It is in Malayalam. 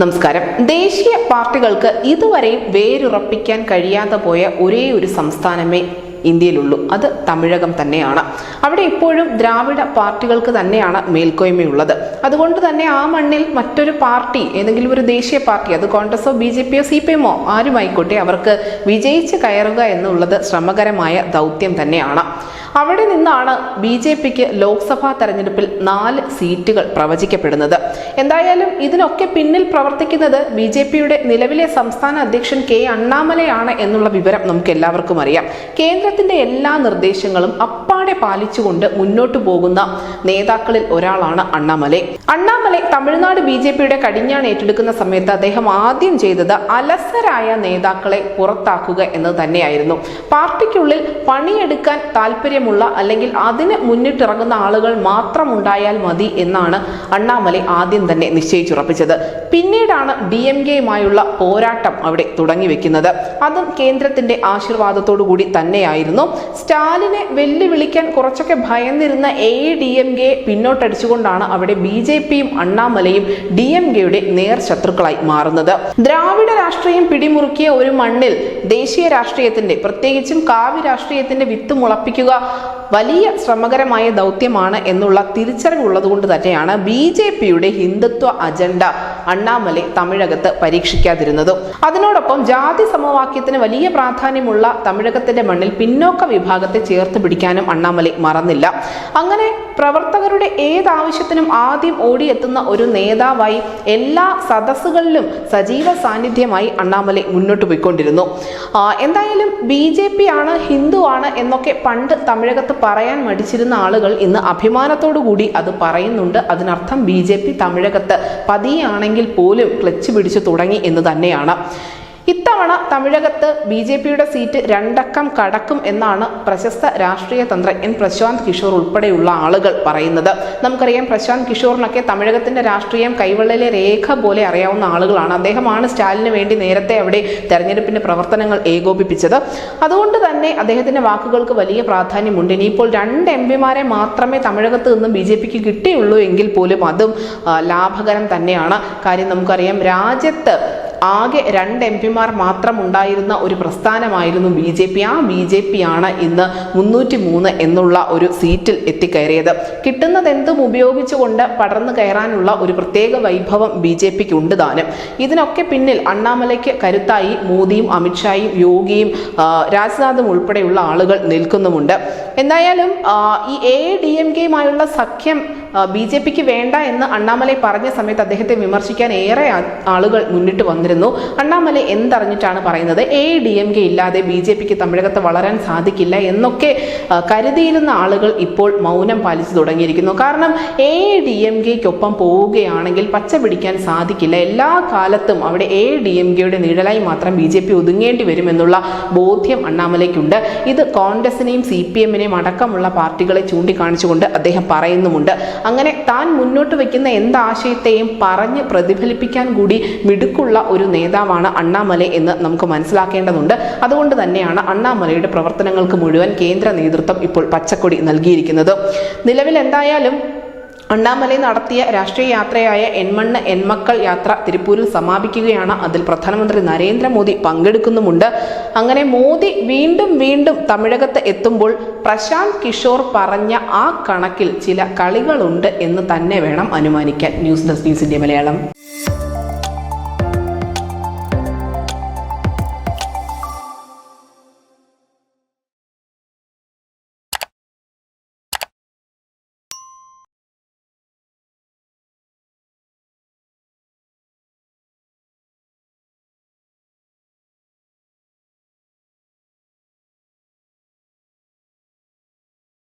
നമസ്കാരം. ദേശീയ പാർട്ടികൾക്ക് ഇതുവരെയും വേരുറപ്പിക്കാൻ കഴിയാതെ പോയ ഒരേ ഒരു സംസ്ഥാനമേ ഇന്ത്യയിലുള്ളൂ. അത് തമിഴകം തന്നെയാണ്. അവിടെ ഇപ്പോഴും ദ്രാവിഡ പാർട്ടികൾക്ക് തന്നെയാണ് മേൽക്കോയ്മയുള്ളത്. അതുകൊണ്ട് തന്നെ ആ മണ്ണിൽ മറ്റൊരു പാർട്ടി ഏതെങ്കിലും ഒരു ദേശീയ പാർട്ടി അത് കോൺഗ്രസോ ബി ജെ പിയോ സി പി എമ്മോ ആരുമായിക്കോട്ടെ അവർക്ക് വിജയിച്ച് കയറുക എന്നുള്ളത് ശ്രമകരമായ ദൗത്യം തന്നെയാണ്. അവിടെ നിന്നാണ് ബി ജെ പിക്ക് ലോക്സഭാ തെരഞ്ഞെടുപ്പിൽ നാല് സീറ്റുകൾ പ്രവചിക്കപ്പെടുന്നത്. എന്തായാലും ഇതിനൊക്കെ പിന്നിൽ പ്രവർത്തിക്കുന്നത് ബി ജെ പിയുടെ നിലവിലെ സംസ്ഥാന അധ്യക്ഷൻ കെ അണ്ണാമലയാണ് എന്നുള്ള വിവരം നമുക്ക് എല്ലാവർക്കും അറിയാം. കേന്ദ്രത്തിന്റെ എല്ലാ നിർദ്ദേശങ്ങളും അപ്പാടെ പാലിച്ചുകൊണ്ട് മുന്നോട്ടു പോകുന്ന നേതാക്കളിൽ ഒരാളാണ് അണ്ണാമലെ. അണ്ണാമലെ തമിഴ്നാട് ബി ജെ പിയുടെ കടിഞ്ഞാൺ ഏറ്റെടുക്കുന്ന സമയത്ത് അദ്ദേഹം ആദ്യം ചെയ്തത് അലസരായ നേതാക്കളെ പുറത്താക്കുക എന്നത് തന്നെയായിരുന്നു. പാർട്ടിക്കുള്ളിൽ പണിയെടുക്കാൻ താല്പര്യമുള്ള അല്ലെങ്കിൽ അതിന് മുന്നിട്ടിറങ്ങുന്ന ആളുകൾ മാത്രം ഉണ്ടായാൽ മതി എന്നാണ് അണ്ണാമലൈ ആദ്യം തന്നെ നിശ്ചയിച്ചുറപ്പിച്ചത്. പിന്നീടാണ് ഡി എം കെയുമായുള്ള പോരാട്ടം അവിടെ തുടങ്ങിവെക്കുന്നത്. അതും കേന്ദ്രത്തിന്റെ ആശീർവാദത്തോടു കൂടി തന്നെയായിരുന്നു. സ്റ്റാലിനെ വെല്ലുവിളിക്കാൻ കുറച്ചൊക്കെ ഭയന്നിരുന്ന എ ഡി എം കെ പിന്നോട്ടടിച്ചുകൊണ്ടാണ് അവിടെ ബി ജെ പിയും അണ്ണാമലയും ഡി എം കെയുടെ നേർ ശത്രുക്കളായി മാറുന്നത്. ദ്രാവിഡ രാഷ്ട്രീയം പിടിമുറുക്കിയ ഒരു മണ്ണിൽ ദേശീയ രാഷ്ട്രീയത്തിന്റെ പ്രത്യേകിച്ചും കാവ്യ രാഷ്ട്രീയത്തിന്റെ വിത്ത് മുളപ്പിക്കുക വലിയ ശ്രമകരമായ ദൗത്യമാണ് എന്നുള്ള തിരിച്ചറിവുള്ളതുകൊണ്ട് തന്നെയാണ് ബി ജെ പിയുടെ ഹിന്ദുത്വ അജണ്ട അണ്ണാമലൈ തമിഴകത്ത് പരീക്ഷിക്കാതിരുന്നത്. അതിനോടൊപ്പം ജാതി സമവാക്യത്തിന് വലിയ പ്രാധാന്യമുള്ള തമിഴകത്തിന്റെ മണ്ണിൽ പിന്നോക്ക വിഭാഗത്തെ ചേർത്ത് പിടിക്കാനും അണ്ണാമലൈ മറന്നില്ല. അങ്ങനെ പ്രവർത്തകരുടെ ഏതാവശ്യത്തിനും ആദ്യം ഓടിയെത്തുന്ന ഒരു നേതാവായി എല്ലാ സദസ്സുകളിലും സജീവ സാന്നിധ്യമായി അണ്ണാമലൈ മുന്നോട്ട് പോയിക്കൊണ്ടിരുന്നു. എന്തായാലും ബി ജെ പി ആണ് ഹിന്ദു ആണ് എന്നൊക്കെ പണ്ട് തമിഴകത്ത് പറയാൻ മടിച്ചിരുന്ന ആളുകൾ ഇന്ന് അഭിമാനത്തോടു കൂടി അത് പറയുന്നുണ്ട്. അതിനർത്ഥം ബി ജെ പി തമിഴകത്ത് പതിയാണെങ്കിൽ പോലും ക്ലച്ച് പിടിച്ചു തുടങ്ങി എന്ന് തന്നെയാണ്. ഇത്തവണ തമിഴകത്ത് ബി ജെ പിയുടെ സീറ്റ് രണ്ടക്കം കടക്കും എന്നാണ് പ്രശസ്ത രാഷ്ട്രീയ തന്ത്രജ്ഞൻ പ്രശാന്ത് കിഷോർ ഉൾപ്പെടെയുള്ള ആളുകൾ പറയുന്നത്. നമുക്കറിയാം പ്രശാന്ത് കിഷോറിനൊക്കെ തമിഴകത്തിന്റെ രാഷ്ട്രീയം കൈവെള്ളയിലെ രേഖ പോലെ അറിയാവുന്ന ആളുകളാണ്. അദ്ദേഹമാണ് സ്റ്റാലിന് വേണ്ടി നേരത്തെ അവിടെ തെരഞ്ഞെടുപ്പിന്റെ പ്രവർത്തനങ്ങൾ ഏകോപിപ്പിച്ചത്. അതുകൊണ്ട് തന്നെ അദ്ദേഹത്തിന്റെ വാക്കുകൾക്ക് വലിയ പ്രാധാന്യമുണ്ട്. ഇനിയിപ്പോൾ രണ്ട് എം പിമാരെ മാത്രമേ തമിഴകത്ത് നിന്ന് ബി ജെ പിക്ക് കിട്ടിയുള്ളൂ എങ്കിൽ പോലും അതും ലാഭകരം തന്നെയാണ്. കാര്യം നമുക്കറിയാം രാജ്യത്ത് ആകെ രണ്ട് എം പിമാർ മാത്രം ഉണ്ടായിരുന്ന ഒരു പ്രസ്ഥാനമായിരുന്നു ബി ജെ പി. ആ ബി ജെ പി ആണ് ഇന്ന് മുന്നൂറ്റി മൂന്ന് എന്നുള്ള ഒരു സീറ്റിൽ എത്തിക്കയറിയത്. കിട്ടുന്നതെന്തും ഉപയോഗിച്ചുകൊണ്ട് പടർന്നു കയറാനുള്ള ഒരു പ്രത്യേക വൈഭവം ബി ജെ പിക്ക് ഉണ്ട് താനും. ഇതിനൊക്കെ പിന്നിൽ അണ്ണാമലയ്ക്ക് കരുത്തായി മോദിയും അമിത്ഷായും യോഗിയും രാജ്നാഥും ഉൾപ്പെടെയുള്ള ആളുകൾ നിൽക്കുന്നുമുണ്ട്. എന്തായാലും ഈ എ ഡി എം കെയുമായുള്ള സഖ്യം ബി ജെ പിക്ക് വേണ്ട എന്ന് അണ്ണാമലൈ പറഞ്ഞ സമയത്ത് അദ്ദേഹത്തെ വിമർശിക്കാൻ ഏറെ ആളുകൾ മുന്നിട്ട് വന്നിരുന്നു അണ്ണാമലൈ എന്തറിഞ്ഞിട്ടാണ് പറയുന്നത്? എ ഡി എം കെ ഇല്ലാതെ ബി ജെ പിക്ക് തമിഴകത്ത് വളരാൻ സാധിക്കില്ല എന്നൊക്കെ കരുതിയിരുന്ന ആളുകൾ ഇപ്പോൾ മൗനം പാലിച്ചു തുടങ്ങിയിരിക്കുന്നു. കാരണം എ ഡി എം കെക്കൊപ്പം പോവുകയാണെങ്കിൽ പച്ച പിടിക്കാൻ സാധിക്കില്ല. എല്ലാ കാലത്തും അവിടെ എ ഡി എം കെയുടെ നിഴലായി മാത്രം ബി ജെ പി ഒതുങ്ങേണ്ടി വരുമെന്നുള്ള ബോധ്യം അണ്ണാമലയ്ക്കുണ്ട്. ഇത് കോൺഗ്രസിനെയും സി പി എമ്മിനെയും അടക്കമുള്ള പാർട്ടികളെ ചൂണ്ടിക്കാണിച്ചുകൊണ്ട് അദ്ദേഹം പറയുന്നുമുണ്ട്. അങ്ങനെ താൻ മുന്നോട്ട് വയ്ക്കുന്ന എന്താശയത്തെയും പറഞ്ഞ് പ്രതിഫലിപ്പിക്കാൻ കൂടി മിടുക്കുള്ള ഒരു നേതാവാണ് അണ്ണാമല എന്ന് നമുക്ക് മനസ്സിലാക്കേണ്ടതുണ്ട്. അതുകൊണ്ട് തന്നെയാണ് അണ്ണാമലയുടെ പ്രവർത്തനങ്ങൾക്ക് മുഴുവൻ കേന്ദ്ര നേതൃത്വം ഇപ്പോൾ പച്ചക്കൊടി നൽകിയിരിക്കുന്നത്. നിലവിൽ എന്തായാലും അണ്ണാമല നടത്തിയ രാഷ്ട്രീയ യാത്രയായ എൺമണ്ണ് എൺമക്കൾ യാത്ര തിരുപ്പൂരിൽ സമാപിക്കുകയാണ്. അതിൽ പ്രധാനമന്ത്രി നരേന്ദ്രമോദി പങ്കെടുക്കുന്നുമുണ്ട്. അങ്ങനെ മോദി വീണ്ടും വീണ്ടും തമിഴകത്ത് എത്തുമ്പോൾ പ്രശാന്ത് കിഷോർ പറഞ്ഞ ആ കണക്കിൽ ചില കളികളുണ്ട് എന്ന് തന്നെ വേണം അനുമാനിക്കാൻ. ന്യൂസ് ഡെസ്ക് ന്യൂസിന്റെ മലയാളം.